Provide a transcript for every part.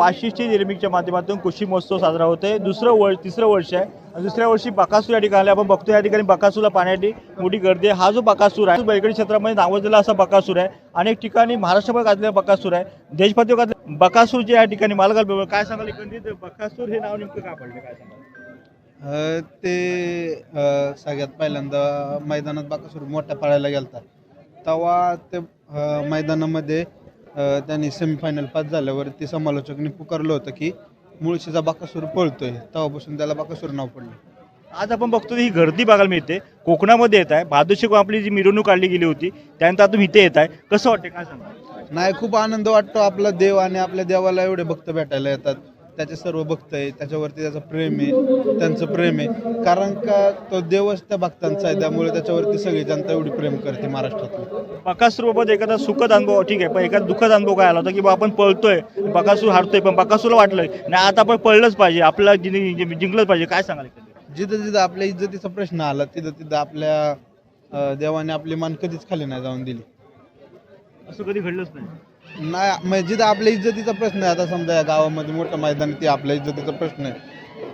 वाशिष्ठी निर्मितीच्या माध्यमातून कृषी महोत्सव साजरा होतोय. दुसरं वर्ष तिसरं वर्ष आहे. दुसऱ्या वर्षी बकासूर या ठिकाणी आपण बघतो या ठिकाणी बकासूरला पाण्यासाठी मोठी गर्दी आहे. हा जो बकासूर आहे बैगडी क्षेत्रामध्ये नावाजलेला असा बकासूर आहे. अनेक ठिकाणी महाराष्ट्रभर गाजलेला बकासूर आहे. देशपातळीवर गाजले बकासूर जे या ठिकाणी मालगाल काय सांगाल? एकंदरीत बकासूर हे नाव नेमकं का पडलं? काय सांगाल? ते सगळ्यात पहिल्यांदा मैदानात बाकासूर मोठ्या पाळायला गेलता. तेव्हा ते मैदानामध्ये त्यांनी सेमीफायनल पास झाल्यावरती समालोचकांनी पुकारलं होतं की मुळशीचा बाकासूर पळतोय. तेव्हापासून त्याला बाकासूर नाव पडलं. आज आपण बघतो ही गर्दी बघायला मिळते. कोकणामध्ये येत आहे. बहादूरशी आपली जी मिरवणूक काढली गेली होती त्यानंतर आता तुम्ही इथे येत आहे. कसं वाटतं काय सांगा नाही खूप आनंद वाटतो आपला देव आणि आपल्या देवाला एवढे भक्त भेटायला येतात. त्याचे सर्व भक्त आहे त्याच्यावरती त्याचं प्रेम आहे त्यांचं प्रेम आहे. कारण का तो देवच त्या भक्तांचा आहे त्यामुळे त्याच्यावरती सगळी जनता एवढी प्रेम करते महाराष्ट्रातून बकासूरबाबत एखादा सुखद अनुभव ठीक आहे पण एखादा दुःखद अनुभव काय आला होता की बा आपण पळतोय बकासूर हारतोय पण बकासूरला वाटलंय नाही आता आपण पळलंच पाहिजे जिं- जिंकलंच पाहिजे काय सांगाल? जिथं जिथं आपल्या इज्जतीचा प्रश्न आला तिथं तिथं आपल्या देवाने आपली मान कधीच खाली नाही जाऊन दिली. असं कधी घडलंच नाही. नाही म्हणजे जिथं आपल्या इज्जतीचा प्रश्न आहे आता समजा या गावामध्ये मोठं मैदान आहे, ते आपल्या इज्जतीचा प्रश्न आहे.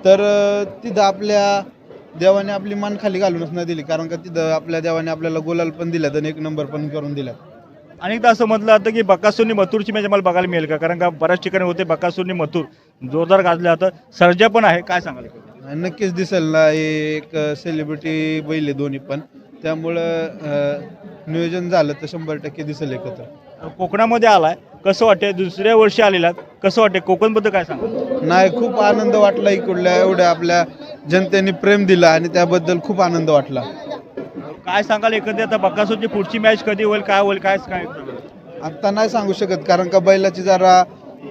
तर अं, तिथं आपल्या देवाने आपली मान खाली घालूनच नाही दिली कारण का तिथं आपल्या देवाने आपल्याला गोलाल पण दिल्यात आणि एक नंबर पण करून दिला अनेकदा असं म्हटलं जातं की बकासूरनी मथुरची मॅच मला बघायला मिळेल का? कारण का बऱ्याच ठिकाणी होते बकासूरनी मथुर. जोरदार गाजलं जातं. सर्जा पण आहे काय सांगाल? नक्कीच दिसेल ना हे एक सेलिब्रिटी बैल आहे दोन्ही पण. त्यामुळं अं, नियोजन झालं तर शंभर टक्के दिसेल एकत्र. कोकणामध्ये आलाय. कसं वाटतंय? दुसऱ्या वर्षी आलेला कसं वाटतंय? कोकणबद्दल काय सांगा नाही खूप आनंद वाटला इकडल्या. एवढ्या आपल्या जनतेने प्रेम दिलं आणि त्याबद्दल खूप आनंद वाटला. काय सांगाल एकंदरीत? आता बकासूरची पुढची मॅच कधी होईल काय होईल काय काय आत्ता नाही सांगू शकत कारण का बैलाची जरा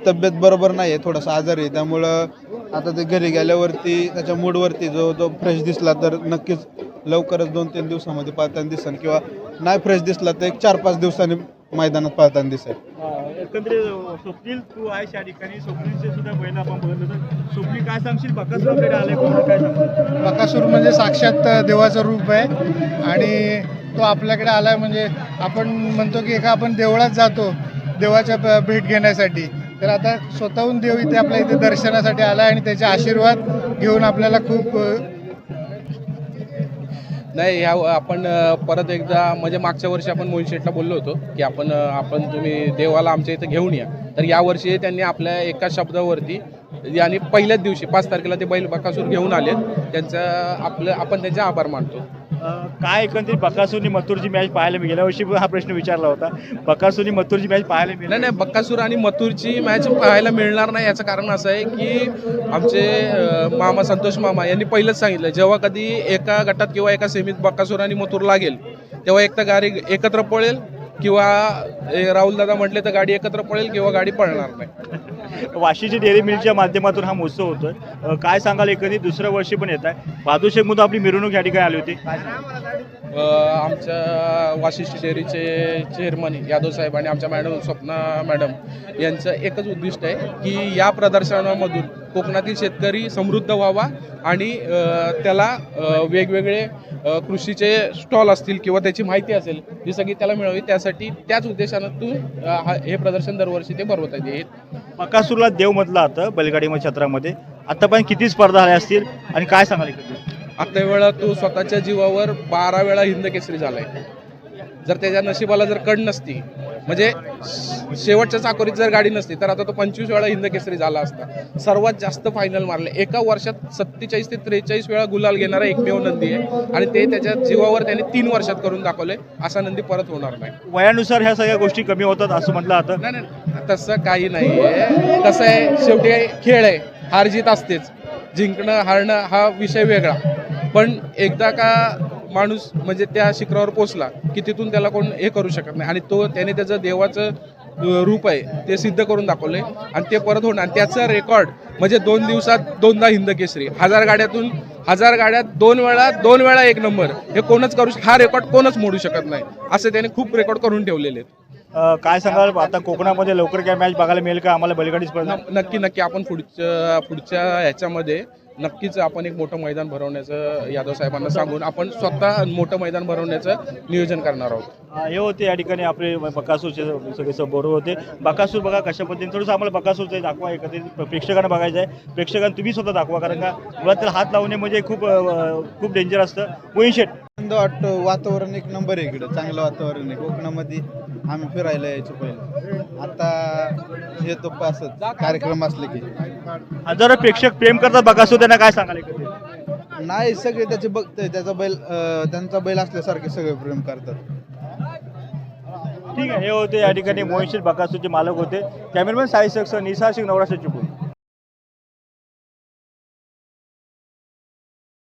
तब्येत बरोबर नाही आहे थोडासा आजार आहे. त्यामुळं आता ते घरी गेल्यावरती त्याच्या मूडवरती जो जो फ्रेश दिसला तर नक्कीच लवकरच दोन तीन दिवसामध्ये पाळताना दिसेल किंवा नाही फ्रेश दिसला तर एक चार पाच दिवसांनी मैदानात पाळताना दिसेल एकंदरीत स्वप्नील तू आहेस या ठिकाणी. स्वप्नीलचे सुद्धा पहिला आपण बघितलं तर. स्वप्नील काय सांगशील? बकासूर आपल्याकडे आले कोण काय सांगशील? बकासूर म्हणजे साक्षात देवाचं रूप आहे. आणि तो आपल्याकडे आलाय म्हणजे आपण म्हणतो की एका आपण देवळात जातो देवाच्या ब- भेट घेण्यासाठी. तर आता स्वतःहून देव इथे आपल्या इथे दर्शनासाठी आला आणि त्याचे आशीर्वाद घेऊन आपल्याला खूप अ, नाही ह्या आपण परत एकदा म्हणजे मागच्या वर्षी आपण मोहित शेठला बोललो होतो की आपण आपण तुम्ही देवाला आमच्या इथं घेऊन या. तर यावर्षी त्यांनी आपल्या एका शब्दावरती आणि पहिल्याच दिवशी पाच तारखेला ते बैल बकासूर घेऊन आलेत. त्यांचं आपलं आपण त्यांचे आभार मानतो. काय एकंदरीत बकासूरनी मथुरची मॅच पाहायला मिळेल? गेल्या वर्षी हा प्रश्न विचारला होता. बकासूरनी मथुरची मॅच पाहायला नाही मिळेल? नाही बक्कासूर आणि मथुरची मॅच पाहायला मिळणार नाही याचं कारण असं आहे की आमचे मामा संतोष मामा यांनी पहिलंच सांगितलं जेव्हा कधी एका गटात किंवा एका सेमीत बक्कासूर आणि मथुर लागेल तेव्हा एक तर गाडी एकत्र पळेल किंवा राहुल दादा म्हटले तर गाडी एकत्र पळेल किंवा गाडी पळणार नाही. वाशीची डेअरी मिलच्या माध्यमातून हा महोत्सव होतोय. काय सांगाल एकंदरीत? दुसऱ्या वर्षी पण येत आहे बहादूर शेख मुद्दा आपली मिरवणूक या ठिकाणी आली होती. आमच्या वाशिष्ठी डेअरीचे चेअरमन यादव साहेब आणि आमच्या मॅडम स्वप्ना मॅडम यांचं एकच उद्दिष्ट आहे की या प्रदर्शनामधून कोकणातील शेतकरी समृद्ध व्हावा आणि त्याला वेगवेगळे कृषीचे स्टॉल असतील किंवा त्याची माहिती असेल जी सगळी त्याला मिळावी त्यासाठी त्याच उद्देशातून अ, हा- हे प्रदर्शन दरवर्षी ते भरवत आहेत बकासूरला देव म्हटलं जातं बैलगाडी क्षेत्रामध्ये. आतापर्यंत किती स्पर्धा झाल्या असतील आणि काय सांगाल आता वेळा तो स्वतःच्या जीवावर बारा वेळा हिंद केसरी झालाय. जर त्याच्या नशिबाला जर कड नसती म्हणजे शेवटच्या चाकोरीत जर गाडी नसती तर आता तो पंचवीस वेळा हिंद केसरी झाला असता. सर्वात जास्त फायनल मारले. एका वर्षात सत्तेचाळीस ते त्रेचाळीस वेळा गुलाल घेणारा एकमेव नंदी आहे. आणि ते त्याच्या जीवावर त्याने तीन वर्षात करून दाखवले. असा नंदी परत होणार नाही. वयानुसार ह्या सगळ्या गोष्टी कमी होतात असं म्हटलं जातं नाही नाही. तसं काही नाही आहे कसं आहे शेवटी खेळ आहे. हार जीत असतेच. जिंकणं हारणं हा विषय वेगळा. पण एकदा का माणूस म्हणजे त्या शिखरावर पोचला की तिथून त्याला कोण हे करू शकत नाही. आणि तो त्याने त्याचं देवाचं रूप आहे ते सिद्ध करून दाखवलंय. आणि ते परत होणार. आणि त्याचा रेकॉर्ड म्हणजे दोन दिवसात दोनदा हिंद केसरी. हजार गाड्यातून हजार गाड्यात दोन वेळा दोन वेळा एक नंबर. हे कोणच करू हा रेकॉर्ड कोणच मोडू शकत नाही. असं त्याने खूप रेकॉर्ड करून ठेवलेले आहेत. काय सांगाल? आता कोकणामध्ये लवकर काय मॅच बघायला मिळेल का? आम्हाला बैलगाडी स्पर्धा नक्की नक्की. आपण पुढच्या पुढच्या ह्याच्यामध्ये नक्कीच आपण एक मोठं मैदान भरवण्याचं यादव साहेबांना सांगून आपण स्वतः मोठं मैदान भरवण्याचं नियोजन करणार आहोत. हे होते या ठिकाणी आपले बकासूरचे सगळे सब बरोबर होते. बकासूर बघा कशा पद्धतीने थोडंसं आम्हाला बकासूरचं दाखवा एकत्रित प्रेक्षकांना बघायचं आहे. प्रेक्षकांना तुम्ही स्वतः दाखवा कारण का मुळात त्याला हात लावणे म्हणजे खूप खूप डेंजर असतं. मोहिन शेठ. आनंद वाटतो वातावरण एक नंबर आहे इकडं चांगलं वातावरण आहे. कोकणामध्ये आम्ही फिरायला यायचो पहिले. आता येतो असंच कार्यक्रम असले की. हजारो प्रेक्षक प्रेम करतात बकासूर त्यांना काय सांगाल? नाही सगळे त्याचे बघतोय त्याचा बैल अं, त्यांचा बैल असल्यासारखे सगळे प्रेम करतात. ठीक आहे हे होते या ठिकाणी मोहित शेठ बकासूरचे मालक होते. कॅमेरामॅन साई सक्स निसार सिंग नवराष्ट्र चिपळूण